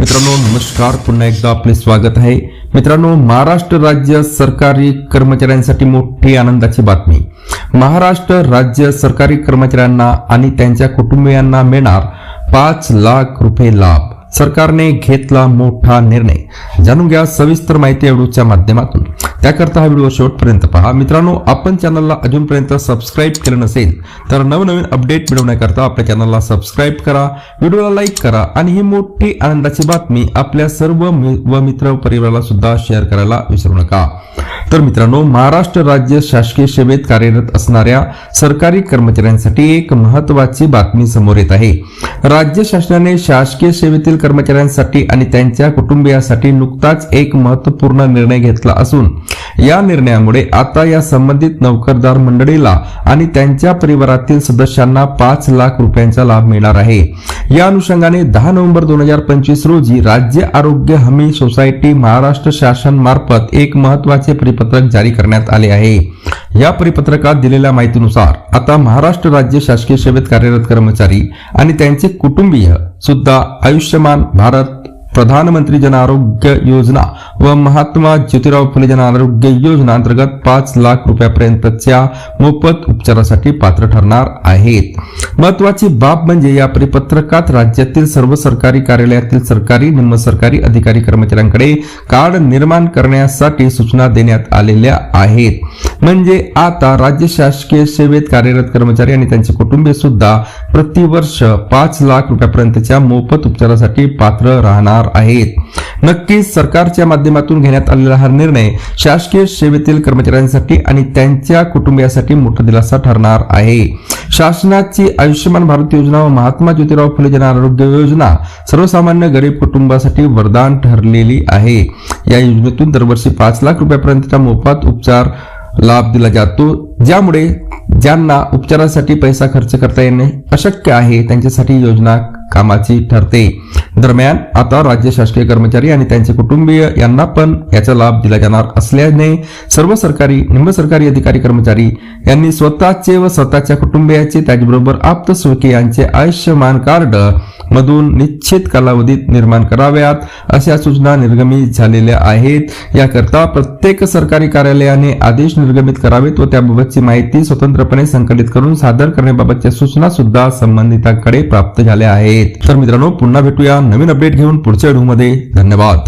मित्रांनो नमस्कार. पुन्हा एकदा आपले स्वागत आहे. मित्रांनो महाराष्ट्र राज्य सरकारी कर्मचाऱ्यांसाठी मोठी आनंदाची बातमी. महाराष्ट्र राज्य सरकारी कर्मचाऱ्यांना आणि त्यांच्या कुटुंबियांना मिळणार पाच लाख रुपये लाभ. सरकारने घेतला मोठा निर्णय. जाणून घ्या सविस्तर माहिती या व्हिडिओच्या माध्यमातून. त्याकरता हा व्हिडिओ शेवटपर्यंत पहा. मित्रांनो आपण चॅनलला अजूनपर्यंत सबस्क्राईब केलं नसेल तर नवनवीन अपडेट मिळवण्याकरता आपल्या चॅनलला सबस्क्राईब करा व्हिडिओला लाईक करा आणि ही मोठी आनंदाची बातमी आपल्या सर्व व मित्र परिवाराला सुद्धा शेअर करायला विसरू नका. तर मित्रांनो महाराष्ट्र राज्य शासकीय सेवेत कार्यरत असणाऱ्या सरकारी कर्मचाऱ्यांसाठी एक महत्वाची बातमी समोर येत आहे. राज्य शासनाने शासकीय सेवेतील कर्मचाऱ्यांसाठी आणि त्यांच्या कुटुंबियासाठी नुकताच एक महत्त्वपूर्ण निर्णय घेतला असून या निर्णयामुळे आता या संबंधित नोकरदार मंडळीला आणि त्यांच्या परिवारातील सदस्यांना पाच लाख रुपयांचा लाभ मिळणार आहे. या अनुषंगाने दहा नोव्हेंबर दोन हजार पंचवीस रोजी राज्य आरोग्य हमी सोसायटी महाराष्ट्र शासन मार्फत एक महत्त्वाचे परिपत्रक जारी करण्यात आले आहे. या परिपत्रकात दिलेल्या माहितीनुसार आता महाराष्ट्र राज्य शासकीय सेवेत कार्यरत कर्मचारी आणि त्यांचे कुटुंबीय सुद्धा आयुष्यमान भारत प्रधानमंत्री जन आरोग्य योजना व महात्मा ज्योतिराव फुले जन आरोग्य योजना अंतर्गत पाच लाख रुपयापर्यंतच्या मोफत उपचारासाठी पात्र ठरणार आहेत. महत्वाची बाब म्हणजे या परिपत्रकात राज्यातील सर्व सरकारी कार्यालयातील सरकारी निम्न सरकारी अधिकारी कर्मचाऱ्यांकडे कार्ड निर्माण करण्यासाठी सूचना देण्यात आलेल्या आहेत. म्हणजे आता राज्य शासकीय सेवेत कार्यरत कर्मचारी आणि त्यांचे कुटुंबीय सुद्धा प्रतिवर्ष पाच लाख रुपयापर्यंतच्या मोफत उपचारासाठी पात्र राहणार आहेत. नक्कीच सरकारच्या माध्यमातून घेण्यात आलेला हा निर्णय शासकीय सेवेतील कर्मचाऱ्यांसाठी आणि त्यांच्या कुटुंबियासाठी मोठा दिलासा ठरणार आहे. शासनाची आयुष्यमान भारत योजना व महात्मा ज्योतिराव फुले जन आरोग्य योजना सर्वसामान्य गरीब कुटुंबासाठी वरदान ठरलेली आहे. या योजनेतून दरवर्षी पाच लाख रुपयापर्यंतचा मोफत उपचार लाभ दिला जातो. ज्यामुळे ज्यांना उपचारासाठी पैसा खर्च करता येणे अशक्य आहे त्यांच्यासाठी योजना कामाची ठरते. दरम्यान आता राज्य शासकीय कर्मचारी आणि त्यांचे कुटुंबीय यांना पण याचा लाभ दिला जाणार असल्याने सर्व सरकारी निम सरकारी अधिकारी कर्मचारी यांनी स्वतःचे व स्वतःच्या कुटुंबियाचे त्याचबरोबर आप्त यांचे आयुष्यमान कार्ड मधून निश्चित कालावधीत निर्माण कराव्यात अशा सूचना निर्गमित झालेल्या आहेत. याकरता प्रत्येक सरकारी कार्यालयाने आदेश निर्गमित करावेत व त्याबाबतची माहिती स्वतंत्रपणे संकलित करून सादर करण्याबाबतच्या सूचना सुद्धा संबंधितांकडे प्राप्त झाल्या आहेत. तर मित्रांनो पुन्हा भेटूया. नवीन अपडेट घेऊन पुढच्या व्हिडिओमध्ये धन्यवाद.